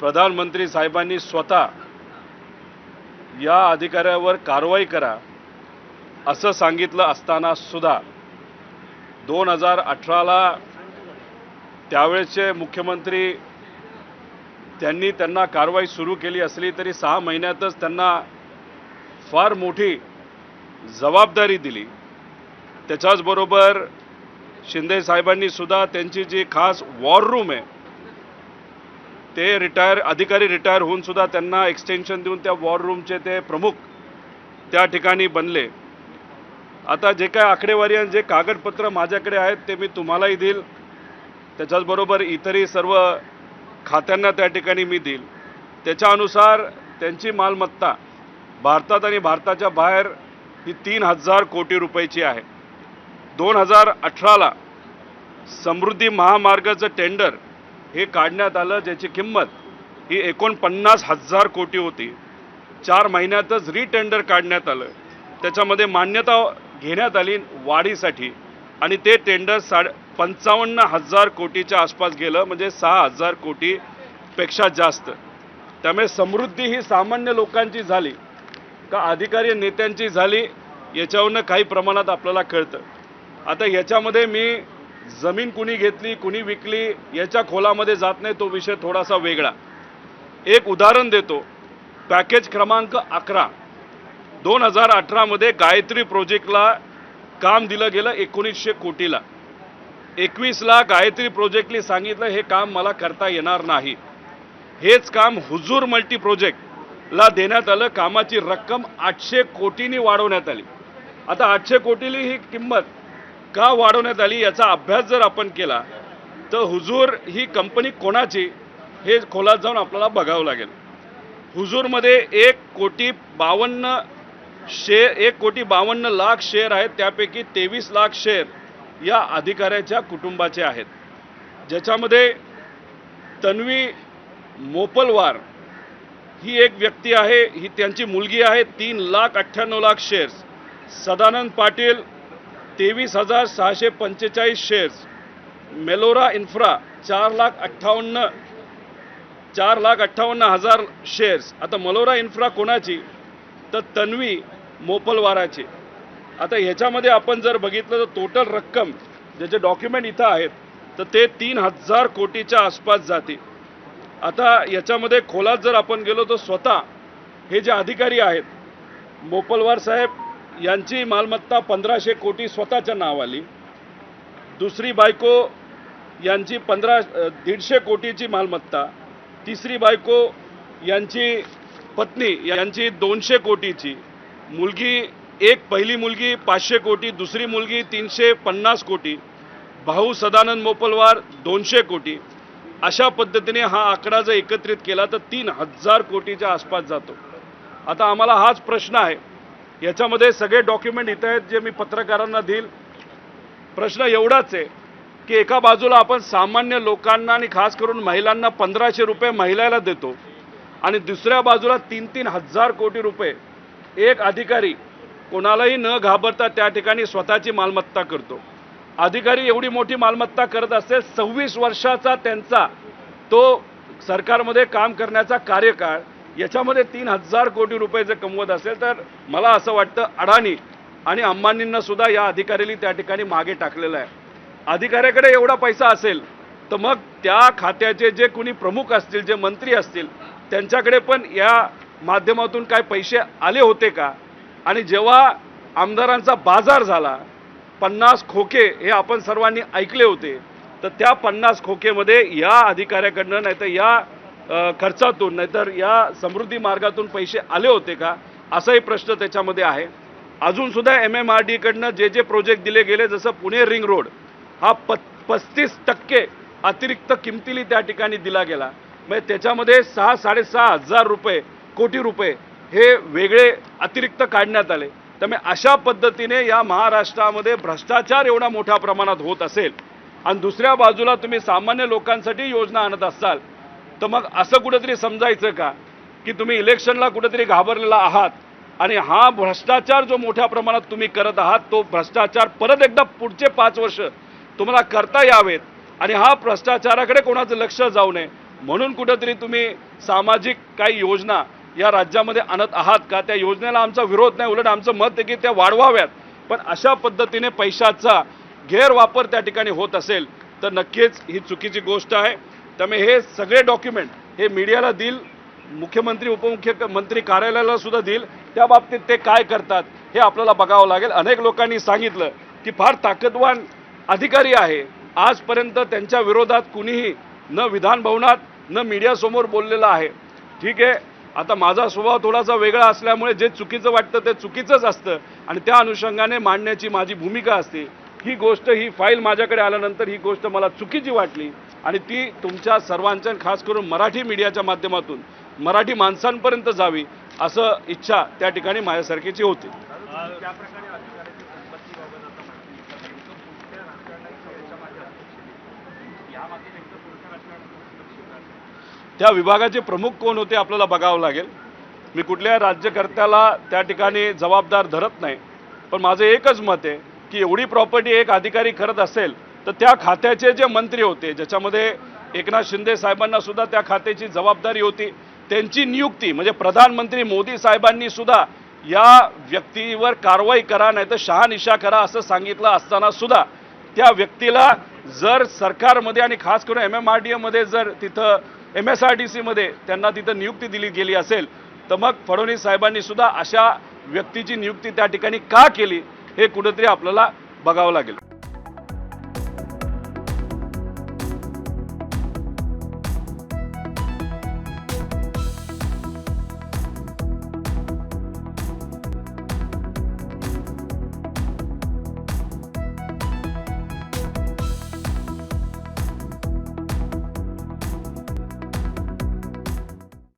प्रधानमंत्री साहेबांनी स्वतः या अधिकाऱ्यावर कारवाई करा असं सांगितलं असताना सुद्धा दोन हजार अठराला त्यावेळेचे मुख्यमंत्री त्यांनी त्यांना कारवाई सुरू केली असली तरी सहा महिन्यातच त्यांना फार मोठी जबाबदारी दिली. त्याच्याचबरोबर शिंदे साहेबांनी सुद्धा त्यांची जी खास वॉर रूम आहे ते रिटायर अधिकारी रिटायर होऊन सुद्धा त्यांना एक्सटेन्शन देऊन त्या वॉर रूमचे ते प्रमुख त्या ठिकाणी बनले. आता जे काय आकडेवारी आणि जे कागदपत्र माझ्याकडे आहेत ते मी तुम्हालाही देईल. त्याच्याचबरोबर इतरही सर्व खात्यांना त्या ठिकाणी मी देईल. त्याच्यानुसार त्यांची मालमत्ता भारतात आणि भारताच्या बाहेर ही तीन हजार कोटी रुपयाची आहे. दोन हजार अठराला समृद्धी महामार्गाचं टेंडर हे काढण्यात आलं ज्याची किंमत ही एकोणपन्नास हजार कोटी होती. चार महिन्यातच रिटेंडर काढण्यात आलं. त्याच्यामध्ये मान्यता घेण्यात आली वाढीसाठी. आणि ते टेंडर साड पंचावन्न हजार कोटीच्या आसपास गेलं म्हणजे सहा हजार कोटीपेक्षा जास्त. त्यामुळे समृद्धी ही सामान्य लोकांची झाली का अधिकारी नेत्यांची झाली याच्यावरनं काही प्रमाणात आपल्याला कळतं. आता याच्यामध्ये मी जमीन कुणी घेतली कुणी विकली याच्या खोलामध्ये जात नाही तो विषय थोडासा वेगळा. एक उदाहरण देतो. पॅकेज क्रमांक अकरा. दोन हजार अठरामध्ये गायत्री प्रोजेक्टला काम दिलं गेलं एकोणीसशे कोटीला. एकवीसला गायत्री प्रोजेक्टली सांगितलं हे काम मला करता येणार नाही. हेच काम हुजूर मल्टी प्रोजेक्टला देण्यात आलं. कामाची रक्कम आठशे कोटींनी वाढवण्यात आली. आता आठशे कोटीली ही किंमत का वाढवण्यात आली याचा अभ्यास जर आपण केला तर हुजूर ही कंपनी कोणाची हे खोलात जाऊन आपल्याला बघावं लागेल. हुजूरमध्ये एक कोटी बावन्न शेअर एक कोटी बावन्न लाख शेअर आहेत त्यापैकी तेवीस लाख शेअर या अधिकाऱ्याच्या कुटुंबाचे आहेत. ज्याच्यामध्ये तन्वी मोपलवार ही एक व्यक्ती आहे ही त्यांची मुलगी आहे तीन लाख अठ्ठ्याण्णव लाख शेअर्स. सदानंद पाटील तेवीस हजार सहाशे पंचेचाळीस शेअर्स मेलोरा इन्फ्रा चार लाख अठ्ठावन्न चार लाख अठ्ठावन्न हजार शेअर्स आता मलोरा इन्फ्रा कोणाची? तर तन्वी मोपलवाराची. आता ह्याच्यामध्ये आपण जर बघितलं तर टोटल रक्कम ज्याचे डॉक्युमेंट इथं आहेत तर ते तीन हजार कोटीच्या आसपास जाते आता याच्यामध्ये खोलात जर आपण गेलो तर स्वतः हे जे अधिकारी आहेत मोपलवार साहेब यांची मालमत्ता पंधराशे कोटी स्वतःच्या नावाली. दुसरी बायको यांची पंधरा दीडशे कोटीची मालमत्ता. तिसरी बायको यांची पत्नी यांची दोनशे कोटीची. मुलगी एक पहिली मुलगी पाचशे कोटी दुसरी मुलगी तीनशे पन्नास कोटी. भाऊ सदानंद मोपलवार दोनशे कोटी. अशा पद्धतीने हा आकडा जर एकत्रित केला तर तीन हजार कोटीच्या आसपास जातो. आता आम्हाला हाच प्रश्न आहे. याच्यामध्ये सगळे डॉक्युमेंट इथं आहेत जे मी पत्रकारांना देईल. प्रश्न एवढाच आहे की एका बाजूला आपण सामान्य लोकांना आणि खास करून महिलांना पंधराशे रुपये महिलाला देतो आणि दुसऱ्या बाजूला तीन तीन हजार कोटी रुपये. एक अधिकारी कोणालाही न घाबरता त्या ठिकाणी स्वतःची मालमत्ता करतो. अधिकारी एवढी मोठी मालमत्ता करत असेल सव्वीस वर्षाचा त्यांचा तो सरकारमध्ये काम करण्याचा कार्यकाळ याच्यामध्ये तीन हजार कोटी रुपये जर कमवत असेल तर मला असं वाटतं अडाणी आणि अंबानींना सुद्धा या अधिकाऱ्यांनी त्या ठिकाणी मागे टाकलेलं आहे. अधिकाऱ्याकडे एवढा पैसा असेल तर मग त्या खात्याचे जे कुणी प्रमुख असतील जे मंत्री असतील त्यांच्याकडे पण या माध्यमातून काय पैसे आले होते का? आणि जेव्हा आमदारांचा बाजार झाला पन्नास खोके हे आपण सर्वांनी ऐकले होते तर त्या पन्नास खोकेमध्ये या अधिकाऱ्याकडनं नाहीतर या खर्चातून नाहीतर या समृद्धी मार्गातून पैसे आले होते का? असाही प्रश्न त्याच्यामध्ये आहे. अजून सुद्धा एम एम आर डीकडनं जे जे प्रोजेक्ट दिले गेले जसं पुणे रिंग रोड हा प पस्तीस टक्के अतिरिक्त किमतीली त्या ठिकाणी दिला गेला. म्हणजे त्याच्यामध्ये सहा साडेसहा हजार रुपये कोटी रुपये हे वेगळे अतिरिक्त काढण्यात आले. त्यामुळे अशा पद्धतीने या महाराष्ट्रामध्ये भ्रष्टाचार एवढा मोठ्या प्रमाणात होत असेल. आणि दुसऱ्या बाजूला तुम्ही सामान्य लोकांसाठी योजना आणत असाल तर मग असं कुठंतरी समजायचं का? की तुम्ही इलेक्शनला कुठंतरी घाबरलेला आहात आणि हा भ्रष्टाचार जो मोठ्या प्रमाणात तुम्ही करत आहात तो भ्रष्टाचार परत एकदा पुढचे पाच वर्ष तुम्हाला करता यावेत आणि हा भ्रष्टाचाराकडे कोणाचं लक्ष जाऊ नये. म्हणून कुठंतरी तुम्ही सामाजिक काही योजना या राज्यामध्ये आणत आहात का? त्या योजनेला आमचा विरोध नाही उलट आमचं मत आहे की त्या वाढवाव्यात. पण अशा पद्धतीने पैशाचा गैरवापर त्या ठिकाणी होत असेल तर नक्कीच ही चुकीची गोष्ट आहे. त्यामुळे हे सगळे डॉक्युमेंट हे मीडियाला देईल मुख्यमंत्री उपमुख्यमंत्री कार्यालयाला सुद्धा देईल. त्या बाबतीत ते काय करतात हे आपल्याला बघावं लागेल. अनेक लोकांनी सांगितलं की फार ताकदवान अधिकारी आहे. आजपर्यंत त्यांच्या विरोधात कुणीही न विधानभवनात न मीडियासमोर बोललेलं आहे. ठीक आहे आता माझा स्वभाव थोडासा वेगळा असल्यामुळे जे चुकीचं वाटतं ते चुकीचंच असतं. आणि त्या अनुषंगाने मांडण्याची माझी भूमिका असते. ही गोष्ट ही फाईल माझ्याकडे आल्यानंतर ही गोष्ट मला चुकीची वाटली. आणि ती तुमच्या सर्वांच्या खास करून मराठी मीडियाच्या माध्यमातून मराठी माणसांपर्यंत जावी असं इच्छा त्या ठिकाणी माझ्यासारखीची होती. त्या विभागाचे प्रमुख कोण होते आपल्याला बघावं लागेल. मी कुठल्या राज्यकर्त्याला त्या ठिकाणी जबाबदार धरत नाही. पण माझं एकच मत आहे की एवढी प्रॉपर्टी एक अधिकारी करत असेल तर त्या खात्याचे जे मंत्री होते ज्याच्यामध्ये एकनाथ शिंदे साहेबांना सुद्धा त्या खात्याची जबाबदारी होती त्यांची नियुक्ती म्हणजे प्रधानमंत्री मोदी साहेबांनी सुद्धा या व्यक्तीवर कारवाई करा नाही तर शहानिशा करा असं सांगितलं असताना सुद्धा त्या व्यक्तीला जर सरकारमध्ये आणि खास करून एम एम आर डी एमध्ये जर तिथं एम एस आर टी सीमध्ये त्यांना तिथं नियुक्ती दिली गेली असेल तर मग फडणवीस साहेबांनी सुद्धा अशा व्यक्तीची नियुक्ती त्या ठिकाणी का केली हे कुठेतरी आपल्याला बघावं लागेल.